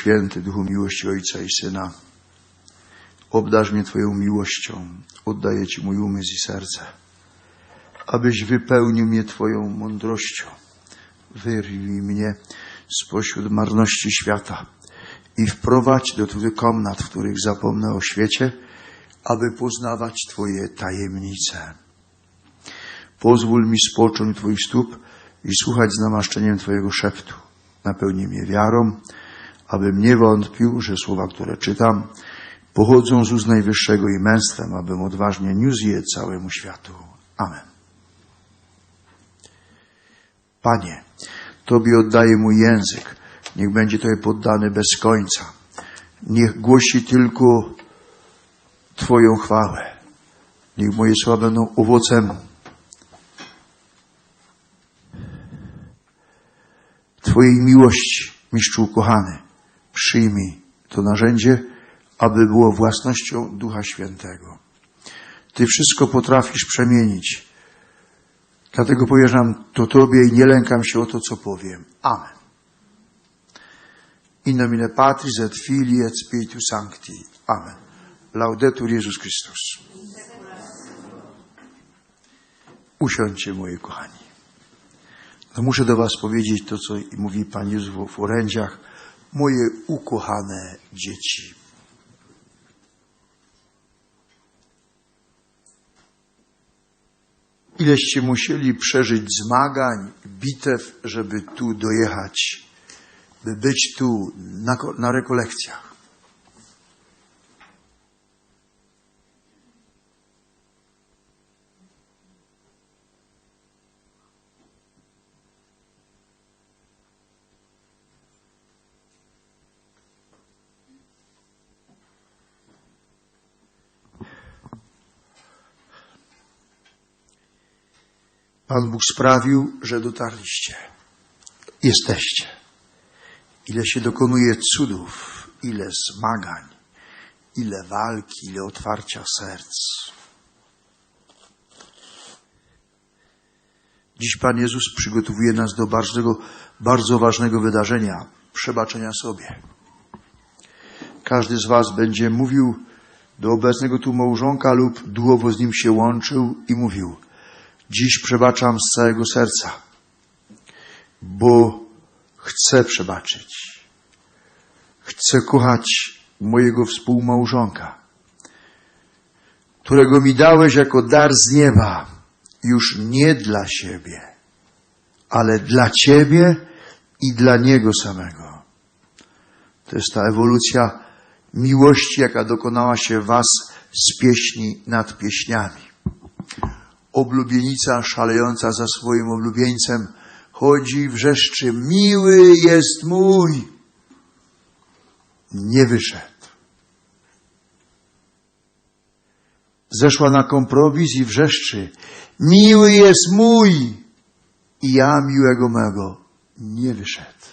Święty, Duchu miłości Ojca i Syna, obdarz mnie Twoją miłością, oddaję Ci mój umysł i serce, abyś wypełnił mnie Twoją mądrością. Wyrwij mnie spośród marności świata i wprowadź do Twych komnat, w których zapomnę o świecie, aby poznawać Twoje tajemnice. Pozwól mi spocząć Twoich stóp i słuchać z namaszczeniem Twojego szeptu. Napełnij mnie wiarą, abym nie wątpił, że słowa, które czytam, pochodzą z ust Najwyższego i męstwem, abym odważnie niósł je całemu światu. Amen. Panie, Tobie oddaję mój język. Niech będzie Tobie poddany bez końca. Niech głosi tylko Twoją chwałę. Niech moje słowa będą owocem Twojej miłości, mistrzu ukochany. Przyjmij to narzędzie, aby było własnością Ducha Świętego. Ty wszystko potrafisz przemienić. Dlatego powierzam to Tobie i nie lękam się o to, co powiem. Amen. In nomine Patris et Filii et Spiritus Sancti. Amen. Laudetur Jezus Chrystus. Usiądźcie, moi kochani. No muszę do Was powiedzieć to, co mówi Pan Jezus w orędziach. Moje ukochane dzieci. Ileście musieli przeżyć zmagań, bitew, żeby tu dojechać, by być tu na, na rekolekcjach. Pan Bóg sprawił, że dotarliście. Jesteście. Ile się dokonuje cudów, ile zmagań, ile walki, ile otwarcia serc. Dziś Pan Jezus przygotowuje nas do bardzo, bardzo ważnego wydarzenia przebaczenia sobie. Każdy z Was będzie mówił do obecnego tu małżonka lub duchowo z nim się łączył i mówił: Dziś przebaczam z całego serca, bo chcę przebaczyć. Chcę kochać mojego współmałżonka, którego mi dałeś jako dar z nieba, już nie dla siebie, ale dla Ciebie i dla Niego samego. To jest ta ewolucja miłości, jaka dokonała się Was z pieśni nad pieśniami oblubienica szalejąca za swoim oblubieńcem chodzi, wrzeszczy, miły jest mój. Nie wyszedł. Zeszła na kompromis i wrzeszczy, miły jest mój. I ja miłego mego nie wyszedł.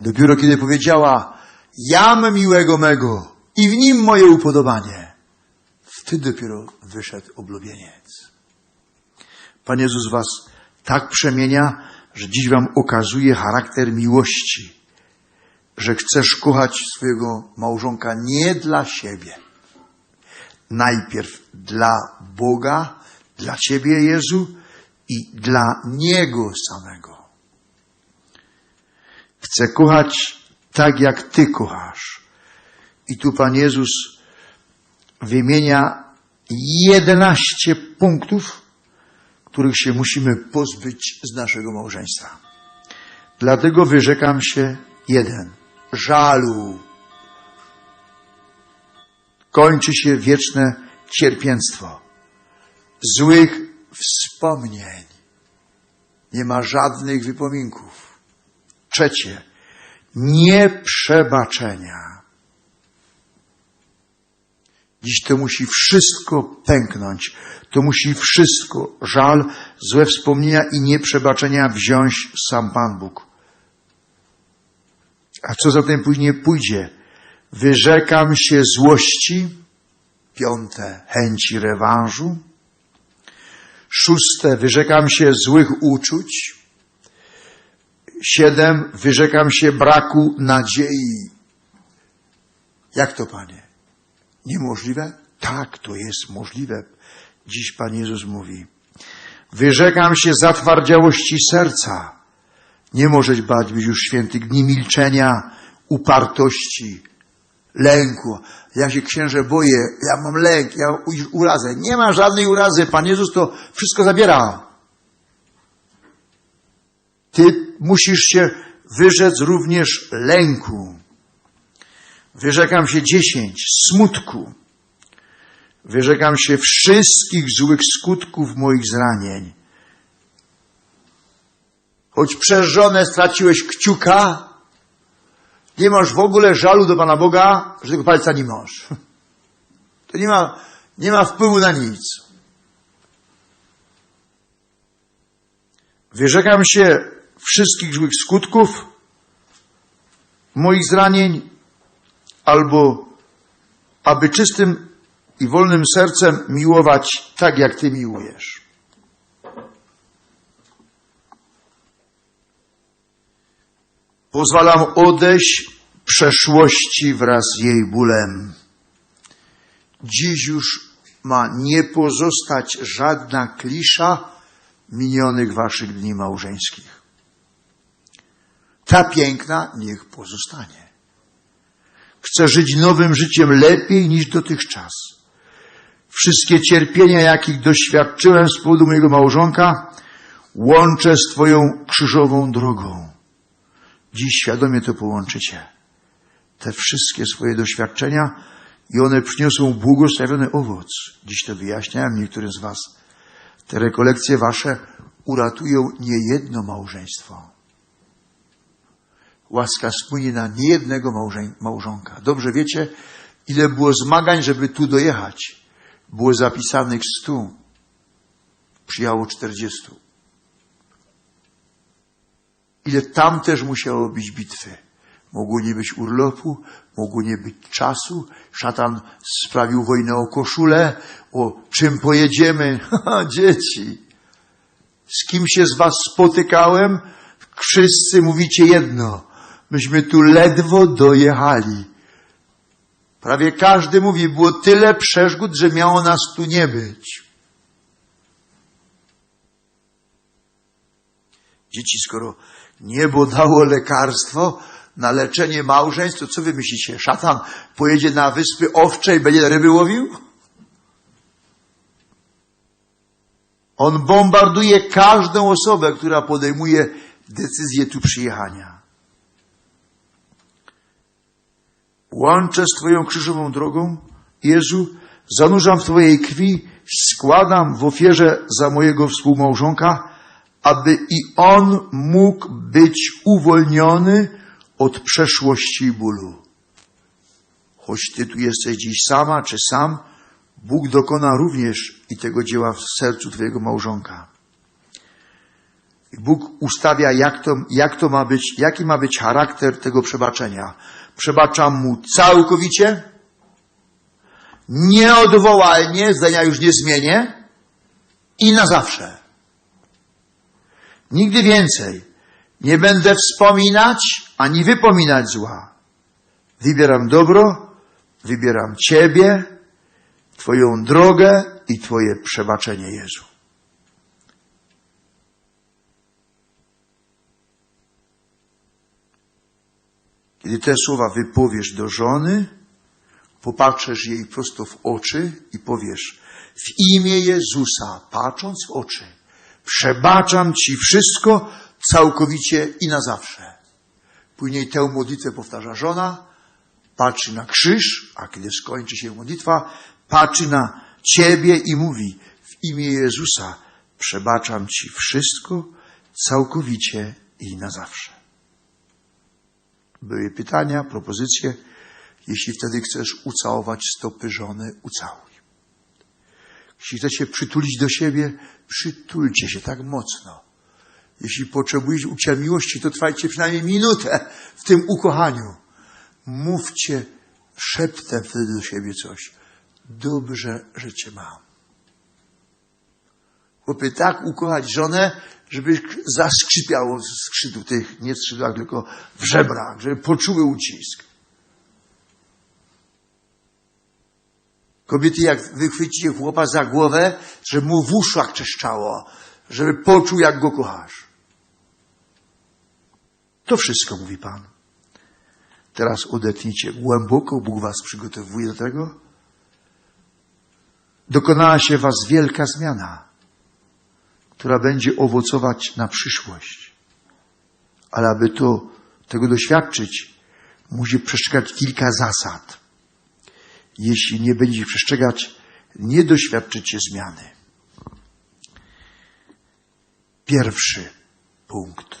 Dopiero kiedy powiedziała, jam miłego mego i w nim moje upodobanie, wtedy dopiero wyszedł oblubieniec. Pan Jezus Was tak przemienia, że dziś Wam okazuje charakter miłości, że chcesz kochać swojego małżonka nie dla siebie. Najpierw dla Boga, dla Ciebie, Jezu, i dla Niego samego. Chcę kochać tak, jak Ty kochasz. I tu Pan Jezus wymienia 11 punktów, których się musimy pozbyć z naszego małżeństwa. Dlatego wyrzekam się jeden. Żalu. Kończy się wieczne cierpiętstwo. Złych wspomnień. Nie ma żadnych wypominków. Trzecie. Nieprzebaczenia. Dziś to musi wszystko pęknąć. To musi wszystko, żal, złe wspomnienia i nieprzebaczenia wziąć sam Pan Bóg. A co za tym później pójdzie? Wyrzekam się złości. Piąte, chęci rewanżu. Szóste, wyrzekam się złych uczuć. Siedem, wyrzekam się braku nadziei. Jak to, panie? Niemożliwe? Tak, to jest możliwe. Dziś Pan Jezus mówi. Wyrzekam się zatwardziałości serca. Nie możesz bać być już świętych dni milczenia, upartości, lęku. Ja się księże boję, ja mam lęk, ja urazę. Nie ma żadnej urazy. Pan Jezus to wszystko zabiera. Ty musisz się wyrzec również lęku. Wyrzekam się dziesięć, smutku. Wyrzekam się wszystkich złych skutków moich zranień. Choć przez żonę straciłeś kciuka, nie masz w ogóle żalu do Pana Boga, że tego palca nie masz. To nie ma, nie ma wpływu na nic. Wyrzekam się wszystkich złych skutków moich zranień, albo aby czystym i wolnym sercem miłować tak, jak Ty miłujesz. Pozwalam odejść przeszłości wraz z jej bólem. Dziś już ma nie pozostać żadna klisza minionych Waszych dni małżeńskich. Ta piękna niech pozostanie. Chcę żyć nowym życiem lepiej niż dotychczas. Wszystkie cierpienia, jakich doświadczyłem z powodu mojego małżonka, łączę z Twoją krzyżową drogą. Dziś świadomie to połączycie. Te wszystkie swoje doświadczenia i one przyniosą błogosławiony owoc. Dziś to wyjaśniałem niektórym z Was. Te rekolekcje Wasze uratują niejedno małżeństwo. Łaska spłynie na niejednego małżonka. Dobrze wiecie, ile było zmagań, żeby tu dojechać. Było zapisanych stu. Przyjało czterdziestu. Ile tam też musiało być bitwy. Mogło nie być urlopu, mogło nie być czasu. Szatan sprawił wojnę o koszulę, o czym pojedziemy. Dzieci. Z kim się z was spotykałem? Wszyscy mówicie jedno. Myśmy tu ledwo dojechali. Prawie każdy mówi, było tyle przeszkód, że miało nas tu nie być. Dzieci, skoro niebo dało lekarstwo na leczenie małżeństw, to co wy myślicie? Szatan pojedzie na wyspy owcze i będzie ryby łowił? On bombarduje każdą osobę, która podejmuje decyzję tu przyjechania. Łączę z Twoją krzyżową drogą, Jezu, zanurzam w Twojej krwi, składam w ofierze za mojego współmałżonka, aby i on mógł być uwolniony od przeszłości i bólu. Choć Ty tu jesteś dziś sama czy sam, Bóg dokona również i tego dzieła w sercu Twojego małżonka. Bóg ustawia, jak to, jak to ma być, jaki ma być charakter tego przebaczenia. Przebaczam mu całkowicie, nieodwołalnie, zdania już nie zmienię i na zawsze. Nigdy więcej nie będę wspominać ani wypominać zła. Wybieram dobro, wybieram Ciebie, Twoją drogę i Twoje przebaczenie, Jezu. Kiedy te słowa wypowiesz do żony, popatrzysz jej prosto w oczy i powiesz, w imię Jezusa, patrząc w oczy, przebaczam Ci wszystko całkowicie i na zawsze. Później tę modlitwę powtarza żona, patrzy na krzyż, a kiedy skończy się modlitwa, patrzy na Ciebie i mówi, w imię Jezusa przebaczam Ci wszystko całkowicie i na zawsze. Były pytania, propozycje. Jeśli wtedy chcesz ucałować stopy żony, ucałuj. Jeśli chcecie przytulić do siebie, przytulcie się tak mocno. Jeśli potrzebujecie uczucia miłości, to trwajcie przynajmniej minutę w tym ukochaniu. Mówcie szeptem wtedy do siebie coś. Dobrze, że cię mam. Chłopie, tak ukochać żonę, żeby zaskrzypiało z skrzydł tych, nie w skrzydłach, tylko w żebrach, żeby poczuły ucisk. Kobiety, jak wychwycicie chłopa za głowę, żeby mu w uszach czeszczało, żeby poczuł, jak go kochasz. To wszystko, mówi Pan. Teraz odetnijcie głęboko, Bóg was przygotowuje do tego. Dokonała się w was wielka zmiana, która będzie owocować na przyszłość. Ale aby to, tego doświadczyć, musi przestrzegać kilka zasad. Jeśli nie będziecie przestrzegać, nie doświadczycie zmiany. Pierwszy punkt.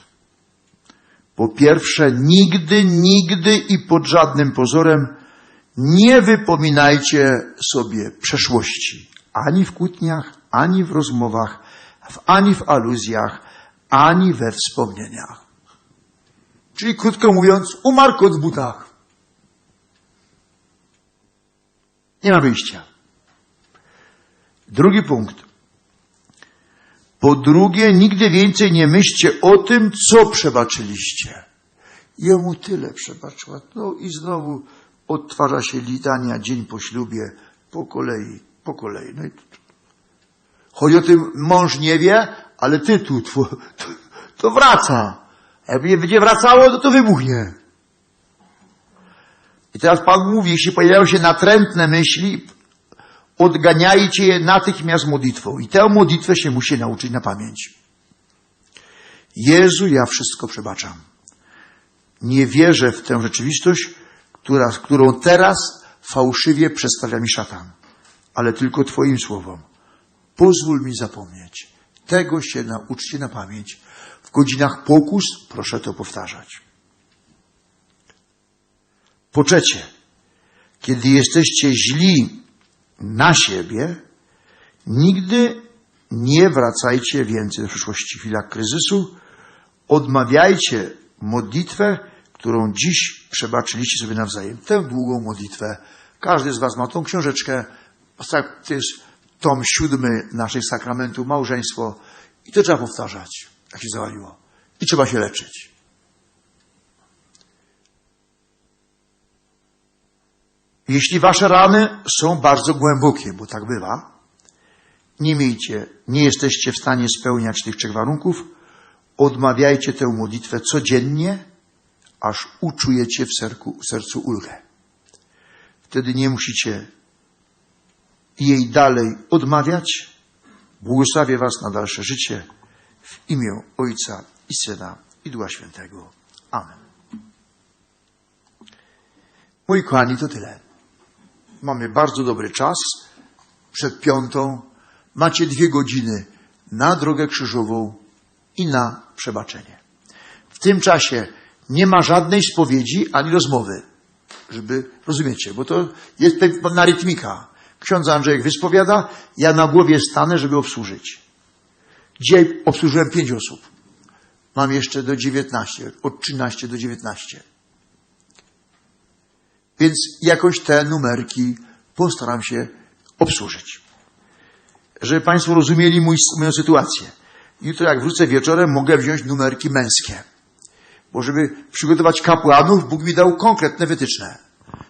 Po pierwsze, nigdy, nigdy i pod żadnym pozorem nie wypominajcie sobie przeszłości. Ani w kłótniach, ani w rozmowach, ani w aluzjach, ani we wspomnieniach. Czyli krótko mówiąc, umarł kot w butach. Nie ma wyjścia. Drugi punkt. Po drugie, nigdy więcej nie myślcie o tym, co przebaczyliście. Jemu tyle przebaczyła. No i znowu odtwarza się litania dzień po ślubie, po kolei, po kolei. No i chodzi o tym, mąż nie wie, ale tytuł to, to wraca. A jak nie będzie wracało, to to wybuchnie. I teraz Pan mówi, jeśli pojawiają się natrętne myśli, odganiajcie je natychmiast modlitwą. I tę modlitwę się musi nauczyć na pamięć. Jezu, ja wszystko przebaczam. Nie wierzę w tę rzeczywistość, która, którą teraz fałszywie przedstawia mi szatan, ale tylko Twoim słowom. Pozwól mi zapomnieć. Tego się nauczcie na pamięć. W godzinach pokus proszę to powtarzać. Po trzecie, kiedy jesteście źli na siebie, nigdy nie wracajcie więcej do przyszłości. W chwilach kryzysu odmawiajcie modlitwę, którą dziś przebaczyliście sobie nawzajem. Tę długą modlitwę. Każdy z Was ma tą książeczkę. To jest tom siódmy naszych sakramentów, małżeństwo. I to trzeba powtarzać, jak się zawaliło. I trzeba się leczyć. Jeśli wasze rany są bardzo głębokie, bo tak bywa, nie miejcie, nie jesteście w stanie spełniać tych trzech warunków, odmawiajcie tę modlitwę codziennie, aż uczujecie w w sercu ulgę. Wtedy nie musicie jej dalej odmawiać. Błogosławię Was na dalsze życie w imię Ojca i Syna i Ducha Świętego. Amen. Moi kochani, to tyle. Mamy bardzo dobry czas. Przed piątą macie dwie godziny na drogę krzyżową i na przebaczenie. W tym czasie nie ma żadnej spowiedzi ani rozmowy, żeby, rozumiecie, bo to jest pewna rytmika. Ksiądz Andrzejek wyspowiada, ja na głowie stanę, żeby obsłużyć. Dzisiaj obsłużyłem pięć osób. Mam jeszcze do 19, od 13 do 19. Więc jakoś te numerki postaram się obsłużyć. Żeby Państwo rozumieli mój, moją sytuację. Jutro jak wrócę wieczorem, mogę wziąć numerki męskie. Bo żeby przygotować kapłanów, Bóg mi dał konkretne wytyczne.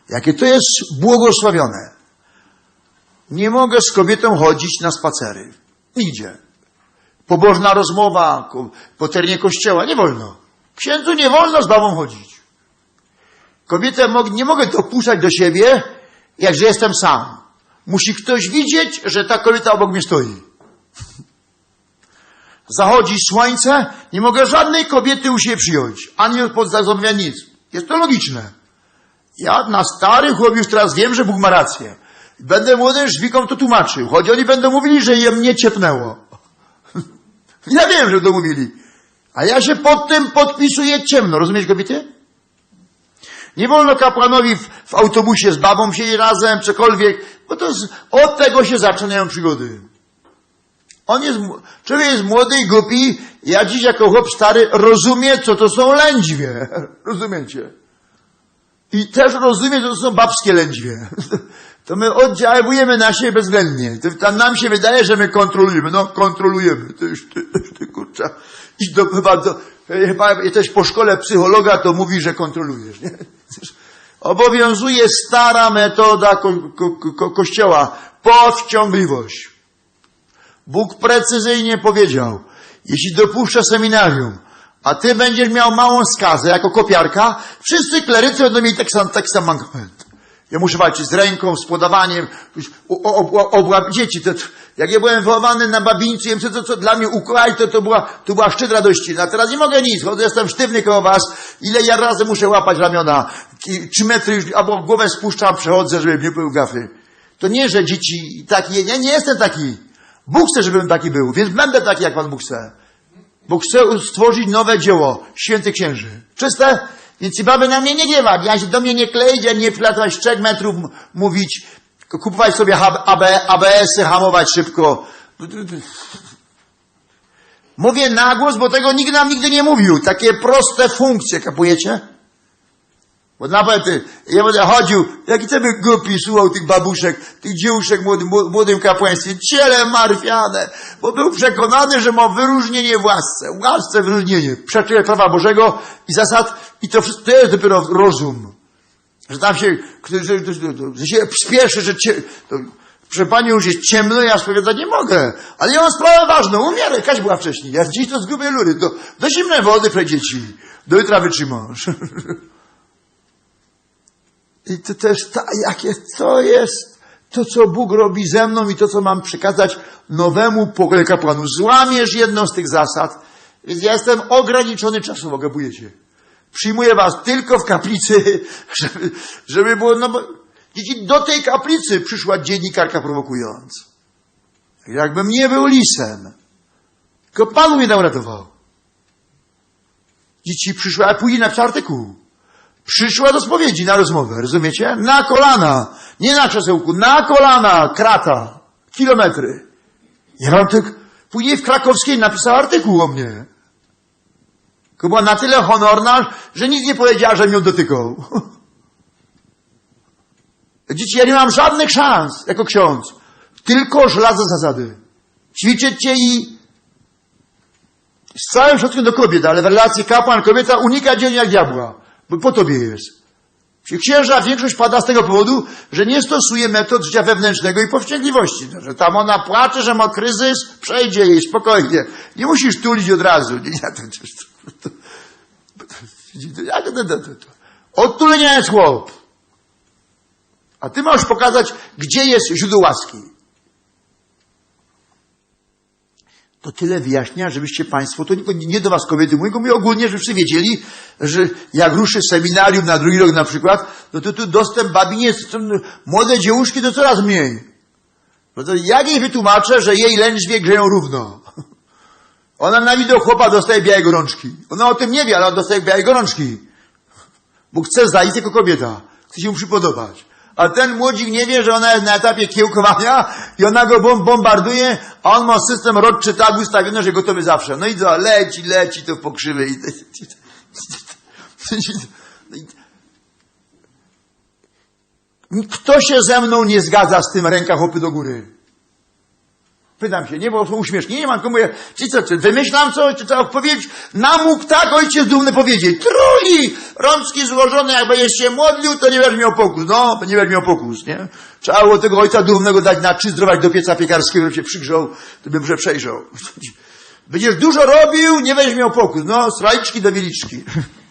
Jakie to jest błogosławione. Nie mogę z kobietą chodzić na spacery. Nigdzie. Pobożna rozmowa, po terenie kościoła, nie wolno. Księdzu nie wolno z babą chodzić. Kobietę nie mogę dopuszczać do siebie, jakże jestem sam. Musi ktoś widzieć, że ta kobieta obok mnie stoi. Zachodzi słońce, nie mogę żadnej kobiety u siebie przyjąć, ani pod zamówienia nic. Jest to logiczne. Ja na stary chłop już teraz wiem, że Bóg ma rację. Będę młodym żwikom to tłumaczył, choć oni będą mówili, że je mnie ciepnęło. ja wiem, że to mówili. A ja się pod tym podpisuję ciemno. Rozumiesz kobiety? Nie wolno kapłanowi w, w autobusie z babą siedzieć razem, cokolwiek, bo to z, od tego się zaczynają przygody. On jest, człowiek jest młody i głupi, ja dziś jako chłop stary rozumiem, co to są lędźwie. Rozumiecie? I też rozumiem, co to są babskie lędźwie. to my oddziałujemy na siebie bezwzględnie. Tam nam się wydaje, że my kontrolujemy. No, kontrolujemy. To już ty, ty kurcza. Idź do, chyba, do, chyba jesteś po szkole psychologa, to mówi, że kontrolujesz. Nie? Obowiązuje stara metoda ko, ko, ko, Kościoła. Powściągliwość. Bóg precyzyjnie powiedział, jeśli dopuszcza seminarium, a ty będziesz miał małą skazę jako kopiarka, wszyscy klerycy będą mieli tak sam, tak sam mankament. Ja muszę walczyć z ręką, z podawaniem, obłap dzieci. To, jak ja byłem wychowany na babińcu, ja wiem, co, co dla mnie układ, to, to, była, to była szczyt radości. A teraz nie mogę nic, chodzę, jestem sztywny koło was. Ile ja razy muszę łapać ramiona, trzy metry już, albo głowę spuszczam, przechodzę, żeby nie były gafy. To nie, że dzieci taki, ja nie jestem taki. Bóg chce, żebym taki był, więc będę taki, jak Pan Bóg chce. Bo chcę stworzyć nowe dzieło, święty księży. Czyste? Więc i baby na mnie nie gniewać. Ja się do mnie nie kleić, nie wlatać trzech metrów, mówić, kupować sobie ABS-y, hamować szybko. Mówię na głos, bo tego nikt nam nigdy nie mówił. Takie proste funkcje, kapujecie? Bo nawet ja będę chodził, jaki ty by głupi słuchał tych babuszek, tych dziełuszek w młodym, młodym kapłaństwie, ciele marfiane, bo był przekonany, że ma wyróżnienie w łasce, łasce wyróżnienie, przeczuje prawa Bożego i zasad. I to wszystko to jest dopiero rozum. Że tam się, że, że, że, się spieszy, że cie, to, proszę Pani, już jest ciemno, ja spowiadać nie mogę, ale ja mam sprawę ważną, umierę, jakaś była wcześniej, ja dziś to zgubię lury, do, do zimnej wody, pre dzieci, do jutra wytrzymasz. I to też, ta, jakie to jest to, co Bóg robi ze mną i to, co mam przekazać nowemu kapłanów. Złamiesz jedną z tych zasad, więc ja jestem ograniczony czasowo, gabujecie. Przyjmuję was tylko w kaplicy, żeby, żeby było, no bo dzieci, do tej kaplicy przyszła dziennikarka prowokując. Jakbym nie był lisem. Tylko Pan mnie tam uratował. Dzieci przyszła, a później napisał artykuł. Przyszła do spowiedzi na rozmowę, rozumiecie? Na kolana. Nie na krzesełku, na kolana, krata. Kilometry. Ja mam tak, później w krakowskiej napisał artykuł o mnie. Tylko była na tyle honorna, że nic nie powiedziała, że mnie dotykał. Dzieci, ja nie mam żadnych szans jako ksiądz. Tylko żelazo zasady. Ćwiczycie i z całym szacunkiem do kobiet, ale w relacji kapłan-kobieta unika dzień jak diabła. Bo po tobie jest. Księża większość pada z tego powodu, że nie stosuje metod życia wewnętrznego i powściągliwości. No, Że tam ona płacze, że ma kryzys, przejdzie jej spokojnie. Nie musisz tulić od razu. Nie, ja to, to, jest chłop. A ty możesz pokazać, gdzie jest źródło łaski. To tyle wyjaśnia, żebyście Państwo, to nie, nie do Was kobiety mówię, tylko mówię ogólnie, żebyście wiedzieli, że jak ruszy seminarium na drugi rok na przykład, no to tu dostęp babiniec, to młode dziełuszki to coraz mniej. No to jak jej wytłumaczę, że jej lędźwie grzeją równo? Ona na widok chłopa dostaje białe gorączki. Ona o tym nie wie, ale ona dostaje białe gorączki. Bo chce zajść jako kobieta. Chce się mu przypodobać. A ten młodzik nie wie, że ona jest na etapie kiełkowania i ona go bom- bombarduje, a on ma system rodczy tak ustawiony, że gotowy zawsze. No i co? Leci, leci to po krzywej. Kto się ze mną nie zgadza z tym ręka chłopy do góry? Pytam się, nie, bo są uśmieszki. Nie mam komu, czy co, czy wymyślam coś, czy trzeba powiedzieć, namógł tak ojciec dumny powiedzieć. Truli! Rączki złożone, jakby jeszcze się modlił, to nie będziesz miał pokus. No, nie będziesz miał pokus, nie? Trzeba było tego ojca dumnego dać na trzy zdrować do pieca piekarskiego, żeby się przygrzał, to bym się przejrzał. Będziesz dużo robił, nie będziesz miał pokus. No, strajczki do wieliczki.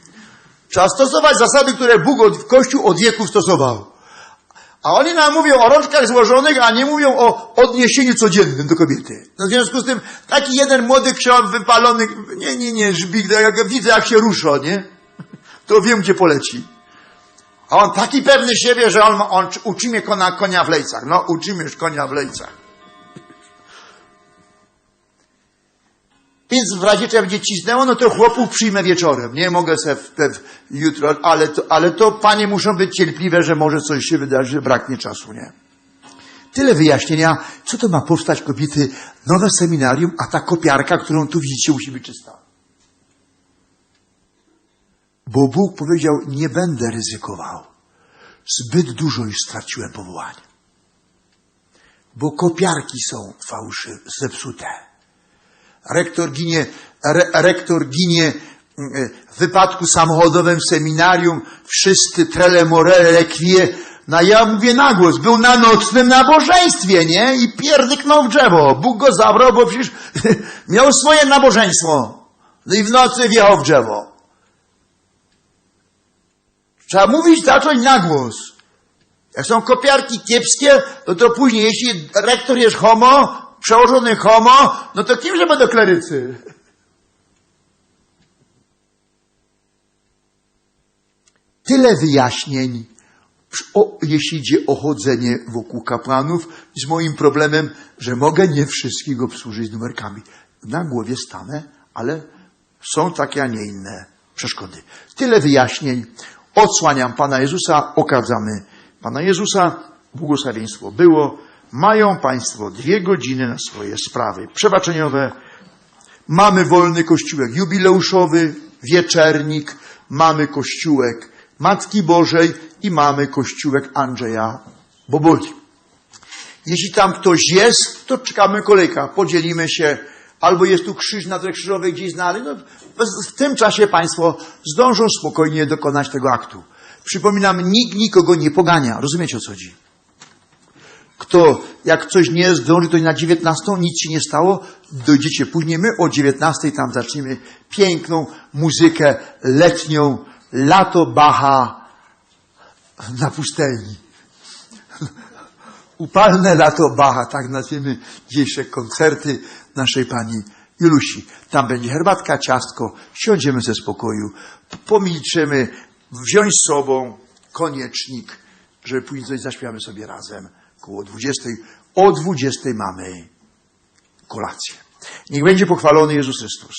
Trzeba stosować zasady, które Bóg od, w Kościół od wieków stosował. A oni nam mówią o rączkach złożonych, a nie mówią o odniesieniu codziennym do kobiety. No w związku z tym taki jeden młody ksiądz wypalony, nie, nie, nie, żbik, no jak widzę jak się rusza, nie? To wiem, gdzie poleci. A on taki pewny siebie, że on, on uczy mnie konia, konia w lejcach. No, już konia w lejcach. Więc w razie czego będzie cisnęło, no to chłopów przyjmę wieczorem. Nie mogę se w, w, jutro, ale to, ale to panie muszą być cierpliwe, że może coś się wydarzy, że braknie czasu, nie? Tyle wyjaśnienia, co to ma powstać kobiety, nowe seminarium, a ta kopiarka, którą tu widzicie, musi być czysta. Bo Bóg powiedział, nie będę ryzykował. Zbyt dużo już straciłem powołania. bo kopiarki są fałszy, zepsute. Rektor ginie, re, rektor ginie mm, w wypadku samochodowym w seminarium, wszyscy trele morele requie. No ja mówię na głos, był na nocnym nabożeństwie, nie? I pierdyknął w drzewo. Bóg go zabrał, bo przecież miał swoje nabożeństwo. No i w nocy wjechał w drzewo. Trzeba mówić, zacząć na głos. Jak są kopiarki kiepskie, no to później, jeśli rektor jest homo, przełożony homo, no to kimże będą klerycy? Tyle wyjaśnień, jeśli idzie o chodzenie wokół kapłanów, z moim problemem, że mogę nie wszystkich obsłużyć numerkami. Na głowie stanę, ale są takie, a nie inne przeszkody. Tyle wyjaśnień. Odsłaniam Pana Jezusa, okadzamy Pana Jezusa. Błogosławieństwo było. Mają Państwo dwie godziny na swoje sprawy przebaczeniowe. Mamy wolny kościółek jubileuszowy, wieczernik. Mamy kościółek Matki Bożej i mamy kościółek Andrzeja Boboli. Jeśli tam ktoś jest, to czekamy kolejka, podzielimy się, albo jest tu krzyż na krzyżowej gdzieś znany. No, w tym czasie Państwo zdążą spokojnie dokonać tego aktu. Przypominam, nikt nikogo nie pogania. Rozumiecie o co chodzi? Kto, jak coś nie zdąży, to na 19, nic się nie stało, dojdziecie później. My o 19 tam zaczniemy piękną muzykę letnią, lato Bacha na pustelni. Upalne lato Bacha, tak nazwiemy dzisiejsze koncerty naszej pani Julusi. Tam będzie herbatka, ciastko, siądziemy ze spokoju, pomilczymy, wziąć z sobą koniecznik, żeby później coś zaśpiewamy sobie razem koło 20. O 20 mamy kolację. Niech będzie pochwalony Jezus Chrystus.